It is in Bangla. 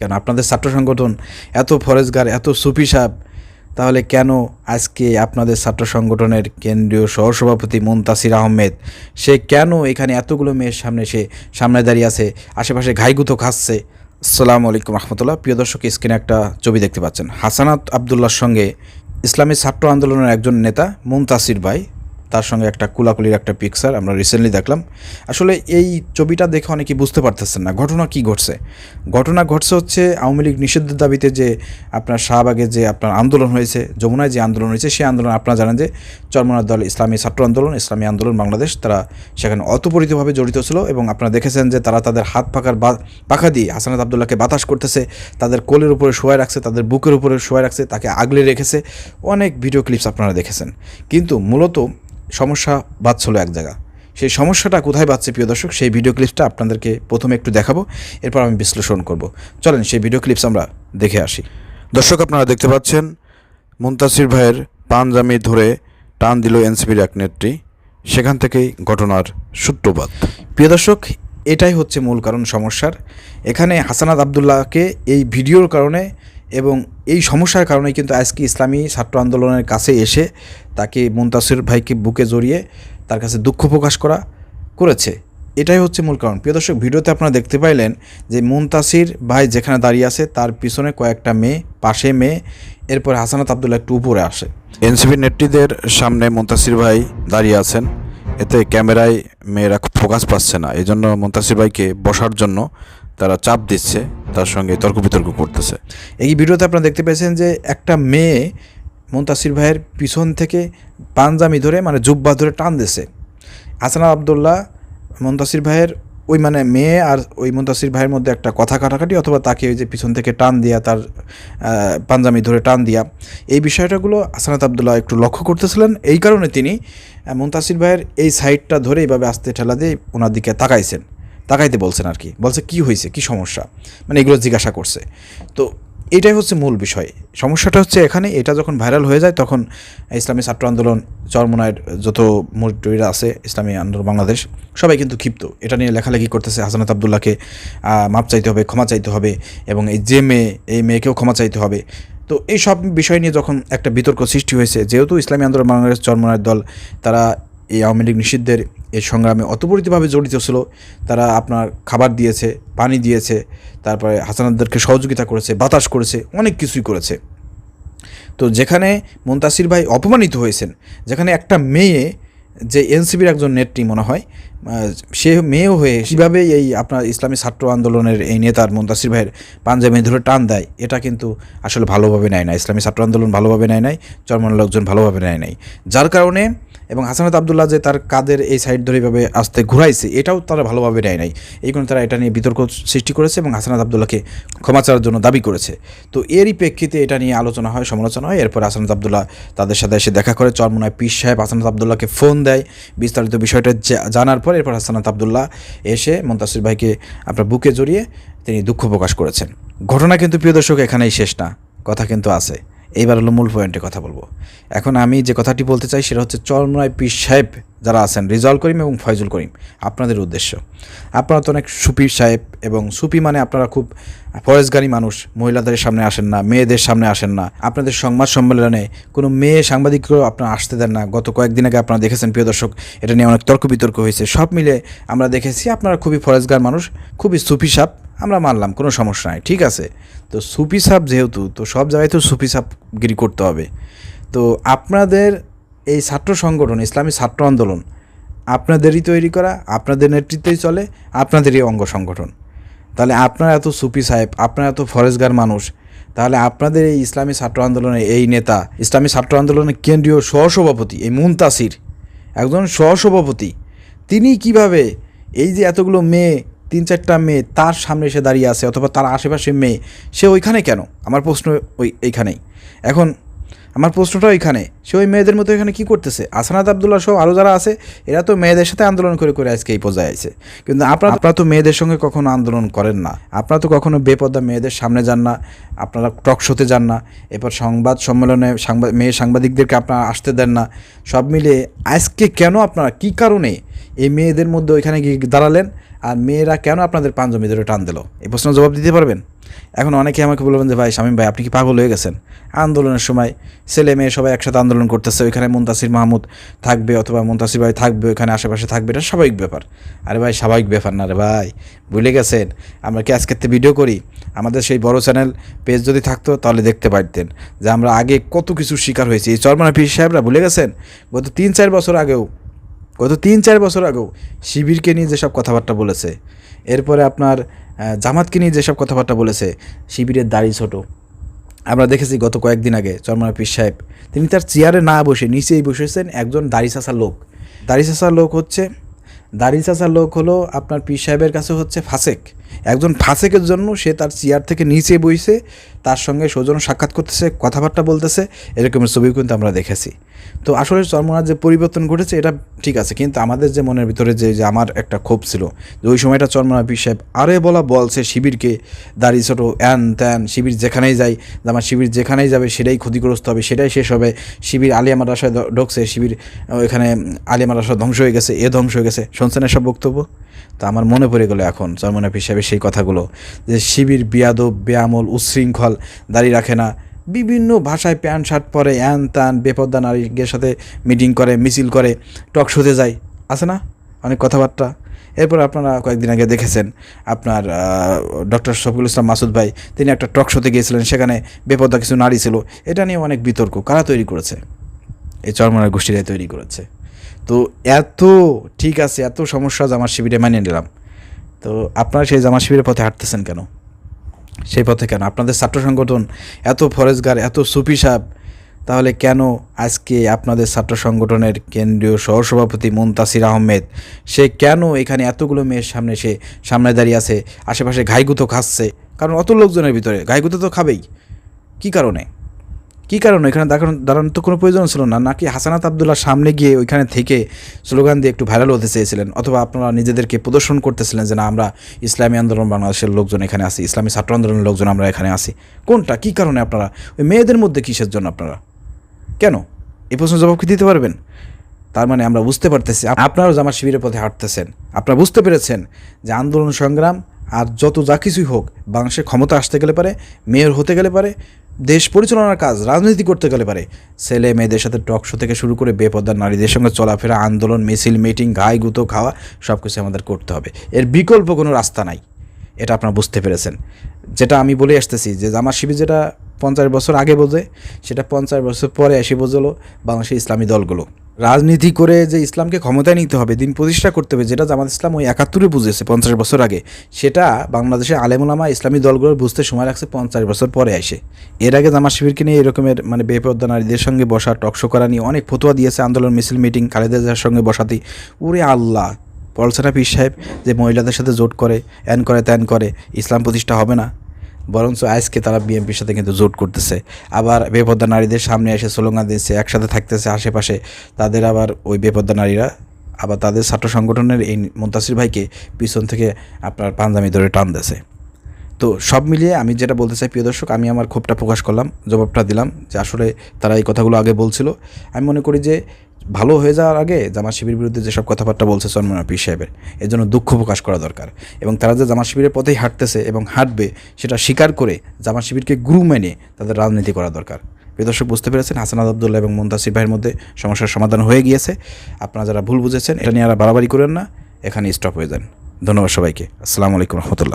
কেন আপনাদের ছাত্র সংগঠন এত ফরেজগার, এত সুফি সাহেব, তাহলে কেন আজকে আপনাদের ছাত্র সংগঠনের কেন্দ্রীয় সহসভাপতি মুনতাসির আহমেদ, সে কেন এখানে এতগুলো মেয়ের সামনে সে সামনে দাঁড়িয়ে আছে, আশেপাশে ঘাইগুতো খাচ্ছে? আসসালামু আলাইকুম রহমতুল্লাহ। প্রিয় দর্শক, স্ক্রিনে একটা ছবি দেখতে পাচ্ছেন। হাসানাত আবদুল্লাহর সঙ্গে ইসলামী ছাত্র আন্দোলনের একজন নেতা মুনতাসির ভাই। তার সঙ্গে একটা কুলাকুলির একটা পিকচার আমরা রিসেন্টলি দেখলাম। আসলে এই ছবিটা দেখে অনেকেই বুঝতে পারতেছেন না, ঘটনা কি ঘটছে? ঘটনা ঘটছে হচ্ছে আওয়ামী লীগ নিষিদ্ধের দাবিতে যে আপনার শাহবাগে যে আপনার আন্দোলন হয়েছে, যমুনায় যে আন্দোলন হয়েছে, সেই আন্দোলন আপনারা জানেন যে চরমনার দল ইসলামী ছাত্র আন্দোলন, ইসলামী আন্দোলন বাংলাদেশ, তারা সেখানে অতপরিতভাবে জড়িত ছিল এবং আপনারা দেখেছেন যে তারা তাদের হাত পাকার পাখা দিয়ে হাসানাত আবদুল্লাহকে বাতাস করতেছে, তাদের কোলের উপরে শোয়াই রাখছে, তাদের বুকের উপরে শোয়াই রাখছে, তাকে আগলে রেখেছে। অনেক ভিডিও ক্লিপস আপনারা দেখেছেন। কিন্তু মূলত সমস্যা বাঁচছিল এক জায়গা। সেই সমস্যাটা কোথায় বাঁচছে প্রিয় দর্শক সেই ভিডিও ক্লিপসটা আপনাদেরকে প্রথমে একটু দেখাবো এরপর আমি বিশ্লেষণ করব। চলেন সেই ভিডিও ক্লিপস আমরা দেখে আসি। দর্শক আপনারা দেখতে পাচ্ছেন মুনতাসির ভাইয়ের পাঞ্জামি ধরে টান দিল এনসিপির এক নেত্রী। সেখান থেকেই ঘটনার সূত্রপাত। প্রিয় দর্শক এটাই হচ্ছে মূল কারণ সমস্যার। এখানে হাসানাত আবদুল্লাহকে এই ভিডিওর কারণে এবং এই সমস্যার কারণে কিন্তু আজকে ইসলামী ছাত্র আন্দোলনের কাছে এসে তাকে মুনতাসির ভাইকে বুকে জড়িয়ে তার কাছে দুঃখ প্রকাশ করা করেছে। এটাই হচ্ছে মূল কারণ। প্রিয় দর্শক, ভিডিওতে আপনারা দেখতে পাইলেন যে মুনতাসির ভাই যেখানে দাঁড়িয়ে আছে, তার পিছনে কয়েকটা মেয়ে, পাশে মেয়ে, এরপর হাসানাত আবদুল্লাহ একটু উপরে আসে। এনসিপি নেত্রীদের সামনে মুনতাসির ভাই দাঁড়িয়ে আছেন। এতে ক্যামেরায় মেয়েরা ফোকাস পাচ্ছে না। এই জন্য মুনতাসির ভাইকে বসার জন্য তারা চাপ দিচ্ছে, তার সঙ্গে তর্ক বিতর্ক করতেছে। এই ভিডিওতে আপনারা দেখতে পেয়েছেন যে একটা মেয়ে মুনতাসির ভাইয়ের পিছন থেকে পাঞ্জামি ধরে মানে জুব্বা ধরে টান দিছে। হাসান আবদুল্লাহ মুনতাসির ভাইয়ের ওই মানে মেয়ে আর ওই মুনতাসির ভাইয়ের মধ্যে একটা কথা কাটাকাটি অথবা তাকে ওই যে পিছন থেকে টান দিয়া, তার পাঞ্জামি ধরে টান দিয়া। এই বিষয়টাগুলো হাসানাত আবদুল্লাহ একটু লক্ষ্য করতেছিলেন। এই কারণে তিনি মুনতাসির ভাইয়ের এই সাইডটা ধরে এইভাবে আস্তে ঠেলা দিয়ে ওনার দিকে তাকাইছেন। তাকাইতে বলছেন আর কি। বলছে, কি হয়েছে কি সমস্যা? মানে এগুলো জিজ্ঞাসা করছে। তো এটাই হচ্ছে মূল বিষয়। সমস্যাটা হচ্ছে এখানে, এটা যখন ভাইরাল হয়ে যায়, তখন ইসলামী ছাত্র আন্দোলন, চরমনায়ের যত মুরব্বীরা আছে, ইসলামী আন্দোলন, বাংলাদেশ, সবাই কিন্তু ক্ষিপ্ত। এটা নিয়ে লেখালেখি করতেছে হাসানাত আবদুল্লাহকে মাপ চাইতে হবে, ক্ষমা চাইতে হবে এবং এই যে মেয়ে, এই মেয়েকেও ক্ষমা চাইতে হবে। তো এই সব বিষয় নিয়ে যখন একটা বিতর্ক সৃষ্টি হয়েছে, যেহেতু ইসলামী আন্দোলন, বাংলাদেশ, চরমনায়ের দল, তারা এই আওয়ামী লীগ নিষিদ্ধের এই সংগ্রামে অতপরিতভাবে জড়িত ছিল। তারা আপনার খাবার দিয়েছে, পানি দিয়েছে, তারপরে হাসানাদদেরকে সহযোগিতা করেছে, বাতাস করেছে, অনেক কিছুই করেছে। তো যেখানে মুনতাসির ভাই অপমানিত হয়েছেন, যেখানে একটা মেয়ে, যে এনসিবির একজন নেত্রী মনে হয় সে মেয়েও হয়ে কীভাবে এই আপনার ইসলামী ছাত্র আন্দোলনের এই নেতার মুনতাসির ভাইয়ের পাঞ্জাবি ধরে টান দেয়, এটা কিন্তু আসলে ভালোভাবে নেয় না ইসলামী ছাত্র আন্দোলন ভালোভাবে নেয় নাই চরমান লোকজন ভালোভাবে নেয় নাই। যার কারণে এবং হাসানাত আবদুল্লাহ যে তার কাদের এই সাইড ধরে এভাবে আস্তে ঘুরাইছে, এটাও তারা ভালোভাবে নেয় নাই। এই কারণে তারা এটা নিয়ে বিতর্ক সৃষ্টি করেছে এবং হাসানাত আবদুল্লাহকে ক্ষমা চাওয়ার জন্য দাবি করেছে। তো এরই প্রেক্ষিতে এটা নিয়ে আলোচনা হয়, সমালোচনা হয়। এরপর হাসানাত আবদুল্লাহ তাদের সাথে এসে দেখা করে, চরমনায় পিস সাহেব হাসানাত আবদুল্লাহকে ফোন দেয়। বিস্তারিত বিষয়টা জানার পর এরপর হাসানাত আবদুল্লাহ এসে মন্তাসির ভাইকে আপনার বুকে জড়িয়ে তিনি দুঃখ প্রকাশ করেছেন। ঘটনা কিন্তু প্রিয় দর্শক, এখানেই শেষ না। কথা কিন্তু আছে। এইবার হলো মূল পয়েন্টে কথা বলব। এখন আমি যে কথাটি বলতে চাই সেটা হচ্ছে চরমনায় পীর সাহেব যারা আছেন রিজাল করিম এবং ফয়জুল করিম, আপনাদের উদ্দেশ্য। আপনারা তো অনেক সুপি সাহেব এবং সুপি মানে আপনারা খুব ফরেজগারি মানুষ, মহিলাদের সামনে আসেন না, মেয়েদের সামনে আসেন না। আপনাদের সংবাদ সম্মেলনে কোনো মেয়ে সাংবাদিককেও আপনারা আসতে দেন না। গত কয়েকদিন আগে আপনারা দেখেছেন, প্রিয় দর্শক, এটা নিয়ে অনেক তর্ক বিতর্ক হয়েছে। সব মিলে আমরা দেখেছি আপনারা খুবই ফরেজগার মানুষ, খুবই সুফি সাপ। আমরা মানলাম, কোনো সমস্যা নাই, ঠিক আছে। তো সুফি সাপ যেহেতু, তো সব জায়গায় তো সুফি সাপগিরি করতে হবে। তো আপনাদের এই ছাত্র সংগঠন, ইসলামী ছাত্র আন্দোলন, আপনাদেরই তৈরি করা, আপনাদের নেতৃত্বেই চলে, আপনাদেরই অঙ্গ সংগঠন। তাহলে আপনারা এত সুফি সাহেব, আপনারা এত ফরেজগার মানুষ, তাহলে আপনাদের এই ইসলামী ছাত্র আন্দোলনের এই নেতা, ইসলামী ছাত্র আন্দোলনের কেন্দ্রীয় সহসভাপতি, এই মুনতাসির, একজন সহসভাপতি, তিনি কীভাবে এই যে এতগুলো মেয়ে তিন চারটা মেয়ে তার সামনে এসে দাঁড়িয়ে আছে, অথবা তার আশেপাশে মেয়ে, সে ওইখানে কেন? আমার প্রশ্ন ওই, এইখানেই। এখন আমার প্রশ্নটা ওইখানে। সে ওই মেয়েদের মতো এখানে কি করতেছে? আসানাত আবদুল্লাহ সহ আরও যারা আছে, এরা তো মেয়েদের সাথে আন্দোলন করে করে আজকে এই পর্যায়ে আছে কিন্তু আপনারা আপনারা তো মেয়েদের সঙ্গে কখনো আন্দোলন করেন না। আপনারা তো কখনো বেপদা মেয়েদের সামনে যান না। আপনারা টক শোতে যান না। এরপর সংবাদ সম্মেলনে সাংবাদ মেয়ে সাংবাদিকদেরকে আপনারা আসতে দেন না। সব মিলে আজকে কেন আপনারা, কি কারণে এই মেয়েদের মধ্যে ওইখানে গিয়ে দাঁড়ালেন? আর মেয়েরা কেন আপনাদের পাঞ্জমি ধরে টান দিল? এই প্রশ্নের জবাব দিতে পারবেন? এখন অনেকে আমাকে বলবেন যে, ভাই, শামীম ভাই, আপনি কি পাগল হয়ে গেছেন? আন্দোলনের সময় ছেলে মেয়ে সবাই একসাথে আন্দোলন করতেছে, ওইখানে মুন্তাসির মাহমুদ থাকবে অথবা মুন্তাসির ভাই থাকবে, ওইখানে আশেপাশে থাকবে, এটা স্বাভাবিক ব্যাপার। আরে ভাই, স্বাভাবিক ব্যাপার না রে ভাই, ভুলে গেছেন? আমরা কি আজকের ভিডিও করি? আমাদের সেই বড় চ্যানেল পেজ যদি থাকতো, তাহলে দেখতে পারতেন যে আমরা আগে কত কিছু শিকার হয়েছি। এই চরমানা পীর সাহেবরা, ভুলে গেছেন? গত তিন চার বছর আগেও, গত তিন চার বছর আগেও শিবিরকে নিয়ে যেসব কথাবার্তা বলেছে, এরপরে আপনার জামাতকে নিয়ে যেসব কথাবার্তা বলেছে, শিবিরের দাড়ি ছোট। আমরা দেখেছি গত কয়েকদিন আগে চরমানা পীর সাহেব, তিনি তার চেয়ারে না বসে নিচেই বসেছেন একজন দাড়ি চাষা লোক। দাড়ি চাষা লোক হচ্ছে, দাড়ি চাষা লোক হলো আপনার পীর সাহেবের কাছে হচ্ছে ফাসেক। একজন ফাসেকের জন্য সে তার চেয়ার থেকে নিচে বইছে, তার সঙ্গে সৌজন্য সাক্ষাৎ করতেছে, কথাবার্তা বলতেছে এরকমের ছবিও কিন্তু আমরা দেখেছি। তো আসলে চরমনার যে পরিবর্তন ঘটেছে, এটা ঠিক আছে, কিন্তু আমাদের যে মনের ভিতরে যে যে আমার একটা ক্ষোভ ছিল, যে ওই সময়টা চরমনা পীর সাহেব আরে বলা বলছে শিবিরকে, দাড়ি ছোটো অ্যান ত্যান, শিবির যেখানেই যায় আমার শিবির যেখানেই যাবে, সেটাই ক্ষতিগ্রস্ত হবে, সেটাই শেষ হবে, শিবির আলিয়া মাদ্রাসায় ঢুকছে, শিবির, ওইখানে আলিয়া মাদ্রাসা ধ্বংস হয়ে গেছে, এ ধ্বংস হয়ে গেছে, শুনছেন এসব বক্তব্য? তো আমার মনে পড়ে গেলো এখন চরমনা পীর সাহেবের সেই কথাগুলো, যে শিবির, বিয়াদব বেআমল উচ্ছৃঙ্খল দাঁড়িয়ে রাখে না। বিভিন্ন ভাষায় প্যান্ট, শার্ট পরে অ্যান তান বেপদ্দা নারীদের সাথে মিটিং করে, মিছিল করে, টক শোতে যায়। আছে না? অনেক কথাবার্তা। এরপর আপনারা কয়েকদিন আগে দেখেছেন, আপনার ডক্টর শফিকুল ইসলাম মাসুদ ভাই, তিনি একটা টক শোতে গিয়েছিলেন, সেখানে বেপদ্দা কিছু নারী ছিল। এটা নিয়ে অনেক বিতর্ক। কারা তৈরি করেছে? এই চরমনার গোষ্ঠীরাই তৈরি করেছে। তো এত, ঠিক আছে, এত সমস্যা জামা শিবিরে মানিয়ে নিলাম। তো আপনারা সেই জামা শিবিরের পথে হাঁটতেছেন কেন? সেই পথে কেন? আপনাদের ছাত্র সংগঠন এত ফরেজগার, এত সুফি সাহেব, তাহলে কেন আজকে আপনাদের ছাত্র সংগঠনের কেন্দ্রীয় সহসভাপতি মুনতাসির আহমেদ, সে কেন এখানে এতগুলো মেয়ের সামনে সে সামনে দাঁড়িয়ে আছে, আশেপাশে ঘাইগুতো খাচ্ছে? কারণ অত লোকজনের ভিতরে ঘাইগুতো তো খাবেই। কী কারণে? কী কারণে? এখানে দাঁড়ানো, দাঁড়ানোর তো কোনো প্রয়োজন ছিল না। নাকি হাসানাত আবদুল্লাহ সামনে গিয়ে ওইখানে থেকে স্লোগান দিয়ে একটু ভাইরাল হতে চেয়েছিলেন? অথবা আপনারা নিজেদেরকে প্রদর্শন করতেছিলেন যে না, আমরা ইসলামী আন্দোলন, বাংলাদেশের লোকজন এখানে আসি ইসলামী ছাত্র আন্দোলনের লোকজন আমরা এখানে আসি কোনটা? কী কারণে আপনারা? ওই মেয়েদের মধ্যে কিসের জন্য আপনারা? কেন? এই প্রশ্ন জবাব কি দিতে পারবেন? তার মানে আমরা বুঝতে পারতেছি। আপনারাও জামার শিবিরের পথে হাঁটতেছেন। আপনারা বুঝতে পেরেছেন যে আন্দোলন সংগ্রাম আর যত যা কিছুই হোক বাংলাদেশের ক্ষমতা আসতে গেলে পারে, মেয়র হতে গেলে পারে দেশ পরিচালনার কাজ রাজনীতি করতে গেলে পারে। ছেলে মেয়েদের সাথে টকশো থেকে শুরু করে বেপদার নারীদের সঙ্গে চলাফেরা, আন্দোলন, মিছিল, মিটিং গায়ে গুঁতো খাওয়া সব কিছু আমাদের করতে হবে। এর বিকল্প কোনো রাস্তা নাই, এটা আপনারা বুঝতে পেরেছেন। যেটা আমি বলে আসতেছি যে আমার শিবির যেটা পঞ্চাশ বছর আগে বোঝে, সেটা পঞ্চাশ বছর পরে এসে বোঝলো বাংলাদেশের ইসলামী দলগুলো। রাজনীতি করে যে ইসলামকে ক্ষমতায় নিতে হবে, দিন প্রতিষ্ঠা করতে হবে, যেটা জামাত ইসলাম ওই একাত্তরে বুঝেছে পঞ্চাশ বছর আগে, সেটা বাংলাদেশের আলেমুলামা ইসলামী দলগুলোর বুঝতে সময় লাগছে পঞ্চাশ বছর পরে আসে এর আগে জামাত শিবিরকে নিয়ে এরকমের মানে বেপর্দা নারীদের সঙ্গে বসা টকশো করা নিয়ে অনেক ফতোয়া দিয়েছে আন্দোলন, মিছিল, মিটিং, খালেদা জিয়ার সঙ্গে বসাতেই ওরে আল্লাহ! পলসারা পীর সাহেব যে মহিলাদের সাথে জোট করে অ্যান করে ত্যান করে, ইসলাম প্রতিষ্ঠা হবে না। বরঞ্চ আজকে তারা বিএনপির সাথে কিন্তু জোট করতেছে। আবার বেপদ্দা নারীদের সামনে এসে স্লোগান দিচ্ছে, একসাথে থাকতেছে আশেপাশে। তাদের আবার ওই বেপদ্দা নারীরা, আবার তাদের ছাত্র সংগঠনের এই মুন্তাসির ভাইকে পিছন থেকে আপনার পাঞ্জামি ধরে টান তো সব মিলিয়ে আমি যেটা বলতে চাই, প্রিয় দর্শক, আমি আমার ক্ষোভটা প্রকাশ করলাম, জবাবটা দিলাম যে আসলে তারা এই কথাগুলো আগে বলছিল। আমি মনে করি যে ভালো হয়ে যাওয়ার আগে জামা শিবির বিরুদ্ধে যেসব কথাবার্তা বলছে চন্মনা পীর সাহেবের, এর জন্য দুঃখ প্রকাশ করা দরকার। এবং তারা যে জামা শিবিরের পথেই হাঁটতেছে এবং হাঁটবে, সেটা স্বীকার করে জামা শিবিরকে গুরু মেনে তাদের রাজনীতি করা দরকার। প্রিয় দর্শক, বুঝতে পেরেছেন? হাসানাদ আবদুল্লাহ এবং মুন্তাসির ভাইয়ের মধ্যে সমস্যার সমাধান হয়ে গিয়েছে। আপনারা যারা ভুল বুঝেছেন, এটা নিয়ে আর বাড়াবাড়ি করেন না। এখানে স্টপ হয়ে যান। ধন্যবাদ সবাইকে। আসসালামু আলাইকুম রহমতুল্লাহ।